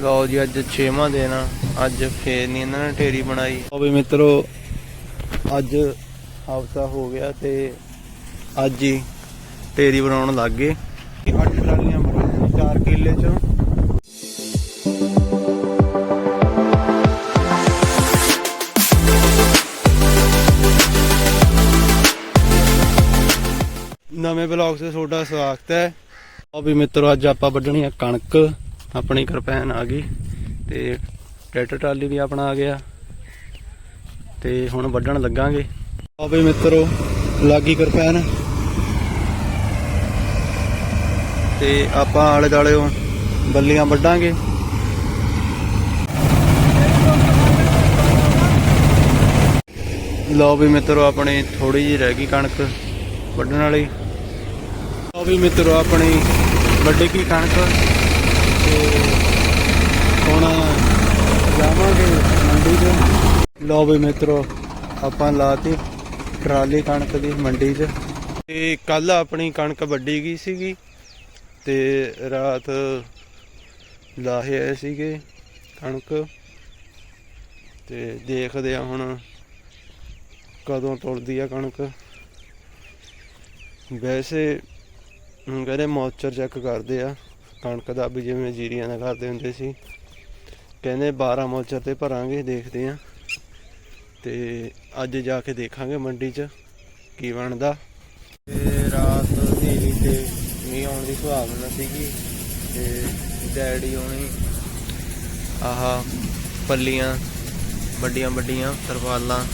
ਲਓ ਜੀ, ਅੱਜ 6ਵਾਂ ਦਿਨ ਆ। ਅੱਜ ਫੇਰ ਨਹੀਂ ਇਹਨਾਂ ਨੇ ਢੇਰੀ ਬਣਾਈ। ਉਹ ਵੀ ਮਿੱਤਰੋ, ਅੱਜ ਹਫਤਾ ਹੋ ਗਿਆ ਤੇ ਅੱਜ ਹੀ ਢੇਰੀ ਬਣਾਉਣ ਲੱਗ ਗਏ। ਅੱਠ ਟਰਾਲੀਆਂ ਬਣਾਈਆਂ 4 ਕਿੱਲੇ ਚ। ਨਵੇਂ ਬਲੌਗ 'ਤੇ ਤੁਹਾਡਾ ਸਵਾਗਤ ਹੈ। ਉਹ ਵੀ ਮਿੱਤਰੋ, ਅੱਜ ਆਪਾਂ ਵੱਢਣੀ ਆ ਕਣਕ। ਆਪਣੀ ਕਿਰਪੈਨ ਆ ਗਈ ਤੇ ਟਰੈਕਟਰ ਟਰਾਲੀ ਵੀ ਆਪਣਾ ਆ ਗਿਆ ਤੇ ਹੁਣ ਵੱਢਣ ਲੱਗਾਂਗੇ। ਉਹ ਵੀ ਮਿੱਤਰੋ, ਲਾਗੀ ਕਿਰਪੈਨ। ਤੇ ਆਪਾਂ ਆਲੇ ਦਾਲੇ ਬੱਲੀਆਂ ਵੱਢਾਂਗੇ। ਲਓ ਵੀ ਮਿੱਤਰੋ, ਆਪਣੀ ਥੋੜੀ ਜਿਹੀ ਰਹਿ ਗਈ ਕਣਕ ਵੱਢਣ ਵਾਲੀ। ਲਓ ਵੀ ਮਿੱਤਰੋ, ਆਪਣੀ ਵੱਡੀ ਕੀ ਕਣਕ। ਹੁਣ ਜਾਵਾਂਗੇ ਮੰਡੀ 'ਚ ਲਓ ਵੀ ਮਿੱਤਰੋ, ਆਪਾਂ ਲਾਤੀ ਟਰਾਲੀ ਕਣਕ ਦੀ ਮੰਡੀ 'ਚ। ਤੇ ਕੱਲ ਆਪਣੀ ਕਣਕ ਵੱਡੀ ਗਈ ਸੀਗੀ ਤੇ ਰਾਤ ਲਾਹੇ ਆਏ ਸੀਗੇ ਕਣਕ। ਤੇ ਦੇਖਦੇ ਆ ਹੁਣ ਕਦੋਂ ਤੁਲਦੀ ਆ ਕਣਕ। ਵੈਸੇ ਕਹਿੰਦੇ ਮੋਇਸਚਰ ਚੈੱਕ ਕਰਦੇ ਆ। ਕਣਕ ਦਾ ਵੀ ਜਿਵੇਂ ਜੀਰੀਆਂ ਦਾ ਕਰਦੇ ਹੁੰਦੇ ਸੀ। ਕਹਿੰਦੇ 12 ਮੋਇਸਚਰ ਤੇ ਭਰਾਂਗੇ, ਦੇਖਦੇ ਆ। ਤੇ ਅੱਜ ਜਾ ਕੇ ਦੇਖਾਂਗੇ ਮੰਡੀ 'ਚ ਕੀ ਬਣਦਾ। ਤੇ ਰਾਤ ਹਨੇਰੀ ਤੇ ਮੀਂਹ ਆਉਣ ਦੀ ਸੰਭਾਵਨਾ ਸੀਗੀ ਤੇ ਡੈਡੀ ਹੋਣੀ ਆਹ ਪੱਲੀਆਂ ਵੱਡੀਆਂ ਵੱਡੀਆਂ ਤਰਪਾਲਾਂ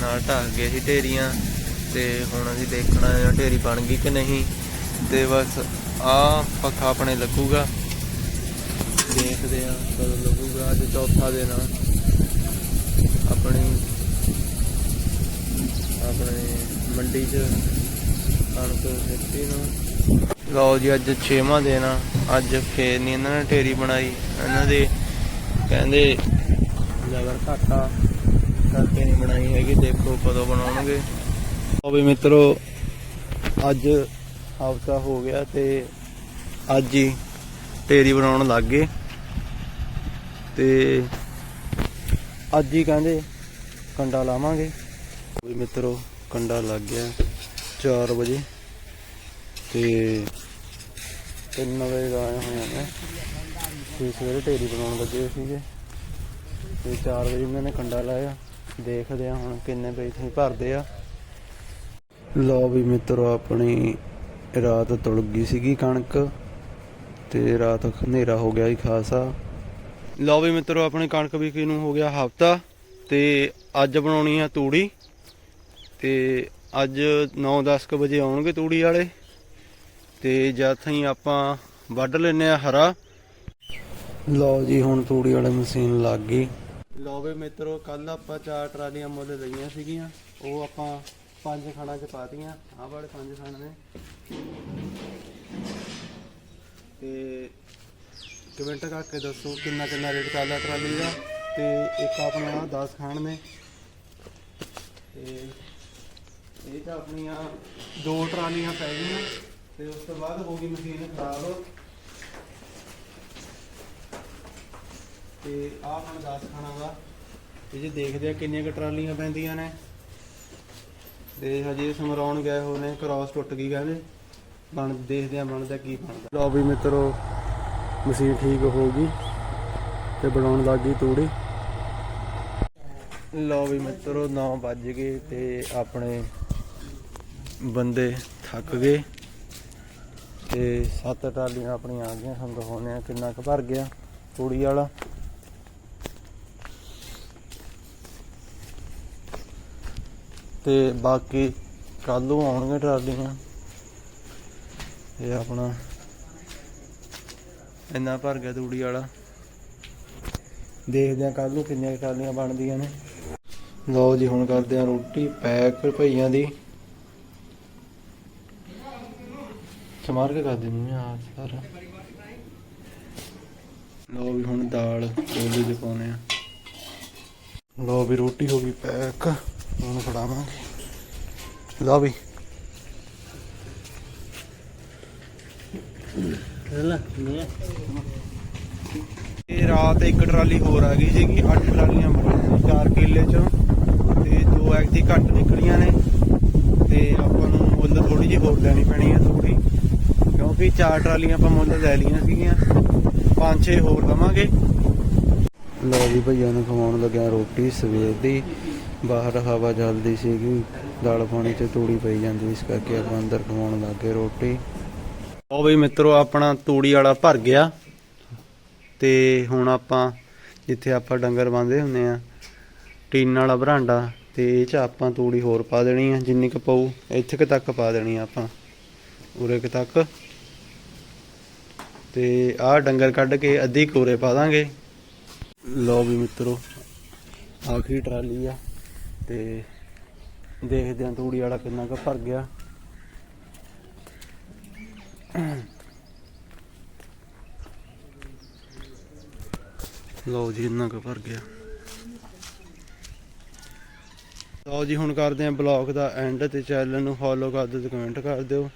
ਨਾਲ ਢੱਕ ਗਏ ਸੀ ਢੇਰੀਆਂ ਤੇ ਹੁਣ ਅਸੀਂ ਦੇਖਣਾ ਹੈ ਢੇਰੀ ਬਣ ਗਈ ਕਿ ਨਹੀਂ। ਤੇ ਬਸ ਆ ਪੱਖਾ ਆਪਣੇ ਲੱਗੂਗਾ। ਦੇਖਦੇ ਆ ਕਦੋਂ ਲੱਗੂਗਾ, ਅੱਜ ਚੌਥਾ ਦਿਨ ਆ। ਆਪਣੀ, ਆਪਣੇ ਮੰਡੀ 'ਚ ਕਣਕ ਸਿੱਟੀ ਨੂੰ। ਲਓ ਜੀ, ਅੱਜ 6ਵਾਂ ਦਿਨ ਆ। ਅੱਜ ਫੇਰ ਨਹੀਂ ਇਹਨਾਂ ਨੇ ਢੇਰੀ ਬਣਾਈ। ਇਹਨਾਂ ਦੇ ਕਹਿੰਦੇ ਲਗਰ ਘਾਟਾ ਕਰਕੇ ਨਹੀਂ ਬਣਾਈ ਹੈਗੀ। ਦੇਖੋ ਕਦੋਂ ਬਣਾਉਣਗੇ। ਉਹ ਵੀ ਮਿੱਤਰੋ, ਅੱਜ ਹਫਤਾ ਹੋ ਗਿਆ ਤੇ ਅੱਜ ਹੀ ਢੇਰੀ ਬਣਾਉਣ ਲੱਗ ਗਏ। ਤੇ ਅੱਜ ਹੀ ਕਹਿੰਦੇ ਕੰਡਾ ਲਾਵਾਂਗੇ। ਉਹ ਵੀ ਮਿੱਤਰੋ, ਕੰਡਾ ਲੱਗ ਗਿਆ 4 ਵਜੇ ਤੇ 3 ਵਜੇ ਦਾ ਆਏ ਹੋਏ ਨੇ ਤੇ ਸਵੇਰੇ ਢੇਰੀ ਬਣਾਉਣ ਲੱਗੇ ਸੀਗੇ। ਤੇ 4 ਵਜੇ ਉਹਨਾਂ ਨੇ ਕੰਡਾ ਲਾਇਆ। ਦੇਖਦੇ ਆ ਹੁਣ ਕਿੰਨੇ ਪੈਸੇ ਭਰਦੇ ਆ। ਲਓ ਵੀ ਮਿੱਤਰੋ, ਆਪਣੀ ਰਾਤ ਤੁਲ ਗਈ ਸੀਗੀ ਕਣਕ ਤੇ ਰਾਤ ਹਨੇਰਾ ਹੋ ਗਿਆ ਸੀ ਖਾਸਾ। ਲਓ ਵੀ ਮਿੱਤਰੋ ਆਪਣੀ ਕਣਕ ਵਿਕੀ ਨੂੰ ਹੋ ਗਿਆ ਹਫਤਾ ਤੇ ਅੱਜ ਬਣਾਉਣੀ ਆ ਤੂੜੀ ਤੇ ਅੱਜ 9-10 ਕੁ ਵਜੇ ਆਉਣਗੇ ਤੂੜੀ ਵਾਲੇ ਤੇ ਜਦ ਤਾਈਂ ਆਪਾਂ ਵੱਢ ਲੈਨੇ ਆ ਹਰਾ। ਲਓ ਜੀ ਹੁਣ ਤੂੜੀ ਵਾਲੀ ਮਸ਼ੀਨ ਲੱਗ ਗਈ। ਲਓ ਵੀ ਮਿੱਤਰੋ ਕੱਲ ਆਪਾਂ ਚਾਰ ਟਰਾਲੀਆਂ ਮੁੱਲ ਲਈਆਂ ਸੀਗੀਆਂ ਉਹ ਆਪਾਂ ਪੰਜ ਖਾਣਾ ਚ ਪਾਤੀਆਂ, ਆਹ ਵਾਲੇ ਪੰਜ ਖਾਣ ਨੇ। ਤੇ ਕਮੈਂਟ ਕਰਕੇ ਦੱਸੋ ਕਿੰਨਾ ਕਿੰਨਾ ਰੇਟ ਚੱਲਦਾ ਟਰਾਲੀ ਦਾ, ਤੇ ਇੱਕ ਆਪਣੇ ਆ 10 ਖਾਣ ਨੇ। ਤੇ ਇਹ ਤਾਂ ਆਪਣੀਆਂ ਦੋ ਟਰਾਲੀਆਂ ਪੈ ਗਈਆਂ, ਤੇ ਉਸ ਤੋਂ ਬਾਅਦ ਹੋ ਗਈ ਮਸ਼ੀਨ ਖਰਾਬ। ਤੇ ਆਹ ਹੁਣ 10 ਖਾਣਾ ਦਾ ਤੇ ਜੇ ਦੇਖਦੇ ਆ ਕਿੰਨੀਆਂ ਕੁ ਟਰਾਲੀਆਂ ਪੈਂਦੀਆਂ ਨੇ। ਤੇ ਹਜੇ ਸਮਰਾਉਣ ਗਏ ਹੋਏ ਨੇ ਕ੍ਰਾਸ ਟੁੱਟ ਗਈ ਕਹਿੰਦੇ ਬਣ, ਦੇਖਦੇ ਆ ਬਣਦਾ ਕੀ ਬਣਦਾ। ਲਓ ਵੀ ਮਿੱਤਰੋ, ਮਸ਼ੀਨ ਠੀਕ ਹੋ ਗਈ ਤੇ ਬਣਾਉਣ ਲੱਗ ਗਈ ਤੂੜੀ। ਲਓ ਵੀ ਮਿੱਤਰੋ 9 ਵੱਜ ਗਏ ਤੇ ਆਪਣੇ ਬੰਦੇ ਥੱਕ ਗਏ। ਤੇ ਸੱਤ ਟਰਾਲੀਆਂ ਆਪਣੀਆਂ ਆ ਗਈਆਂ ਸਾਨੂੰ ਦਿਖਾਉਂਦੇ ਕਿੰਨਾ ਕੁ ਭਰ ਗਿਆ ਤੂੜੀ ਵਾਲਾ। ਤੇ ਬਾਕੀ ਕੱਲ ਨੂੰ ਆਉਣਗੇ ਟਰਾਲੀਆਂ। ਇਹ ਆਪਣਾ ਇੰਨਾ ਭਰ ਗਿਆ ਤੂੜੀ ਵਾਲਾ। ਦੇਖਦੇ ਆ ਕੱਲ ਨੂੰ ਕਿੰਨੀਆਂ ਟਰਾਲੀਆਂ ਬਣਦੀਆਂ ਨੇ। ਲਓ ਜੀ, ਹੁਣ ਕਰਦੇ ਆ ਰੋਟੀ, ਪੈਕ ਭਈਆਂ ਦੀ। ਸਮਾਰ ਕੇ ਕਰ ਦਿੰਦੇ ਆ ਸਾਰਾ। ਲਓ ਵੀ ਹੁਣ ਦਾਲ, ਕੋਲੀ ਚ ਪਾਉਣੇ ਆ। ਲਓ ਵੀ ਰੋਟੀ ਹੋ ਗਈ ਪੈਕ। ਹੁਣ ਫੜਾਵਾਂਗੇ ਲਓ ਵੀ। ਇਹ ਰਾਤ ਇੱਕ ਟਰਾਲੀ ਹੋਰ ਆ ਗਈ ਸੀਗੀ 8 ਟਰਾਲੀਆਂ ਬਣੀਆਂ 4 ਕਿੱਲੇ ਚੋਂ। ਤੇ ਦੋ ਐਕਟੀ ਘੱਟ ਨਿਕਲੀਆਂ ਨੇ। ਤੇ ਆਪਾਂ ਨੂੰ ਮੁੱਲ ਥੋੜੀ ਜਿਹੀ ਹੋਰ ਲੈਣੀ ਪੈਣੀ ਹੈ ਥੋੜੀ ਕਿਉਂਕਿ ਚਾਰ ਟਰਾਲੀਆਂ ਆਪਾਂ ਮੁੱਲ ਲੈ ਲਈਆਂ ਸੀਗੀਆਂ। ਪੰਜ ਛੇ ਹੋਰ ਲਵਾਂਗੇ। ਲੋ ਵੀ ਭਈਆ ਨੂੰ ਖਵਾਉਣ ਲੱਗਿਆ ਰੋਟੀ ਸਵੇਰ ਦੀ। ਬਾਹਰ ਹਵਾ ਚੱਲਦੀ ਸੀਗੀ, ਦਾਲ ਪਾਣੀ ਤੇ ਤੂੜੀ ਪਈ ਜਾਂਦੀ, ਇਸ ਕਰਕੇ ਆਪਾਂ ਅੰਦਰ ਖਵਾਉਣ ਲੱਗੇ ਰੋਟੀ। ਉਹ ਵੀ ਮਿੱਤਰੋ, ਆਪਣਾ ਤੂੜੀ ਵਾਲਾ ਭਰ ਗਿਆ। ਤੇ ਹੁਣ ਆਪਾਂ ਜਿੱਥੇ ਆਪਾਂ ਡੰਗਰ ਬੰਦੇ ਹੁੰਦੇ ਆ, ਟੀਨ ਵਾਲਾ ਬਰਾਂਡਾ, ਤੇ ਇਹ ਚ ਆਪਾਂ ਤੂੜੀ ਹੋਰ ਪਾ ਦੇਣੀ ਆ, ਜਿੰਨੀ ਕੁ ਪਊ, ਇੱਥੇ ਕੁ ਤੱਕ ਪਾ ਦੇਣੀ ਆ ਆਪਾਂ, ਉਰੇ ਕੁ ਤੱਕ। ਤੇ ਆਹ ਡੰਗਰ ਕੱਢ ਕੇ ਅੱਧੀ ਕੋਰੇ ਪਾ ਦਾਂਗੇ। ਲਓ ਵੀ ਮਿੱਤਰੋ, ਆਖਰੀ ਟਰਾਲੀ ਆ। ਤੇ ਦੇਖਦੇ ਆਂ ਤੂੜੀ ਵਾਲਾ ਕਿੰਨਾ ਕੁ ਭਰ ਗਿਆ। ਲਓ ਜੀ, ਇੰਨਾ ਕੁ ਭਰ ਗਿਆ। ਲਓ ਜੀ, ਹੁਣ ਕਰਦੇ ਆਂ ਬਲੌਗ ਦਾ ਐਂਡ ਤੇ ਚੈਨਲ ਨੂੰ ਫੋਲੋ ਕਰ ਦਿਓ ਤੇ ਕਮੈਂਟ ਕਰ ਦਿਓ।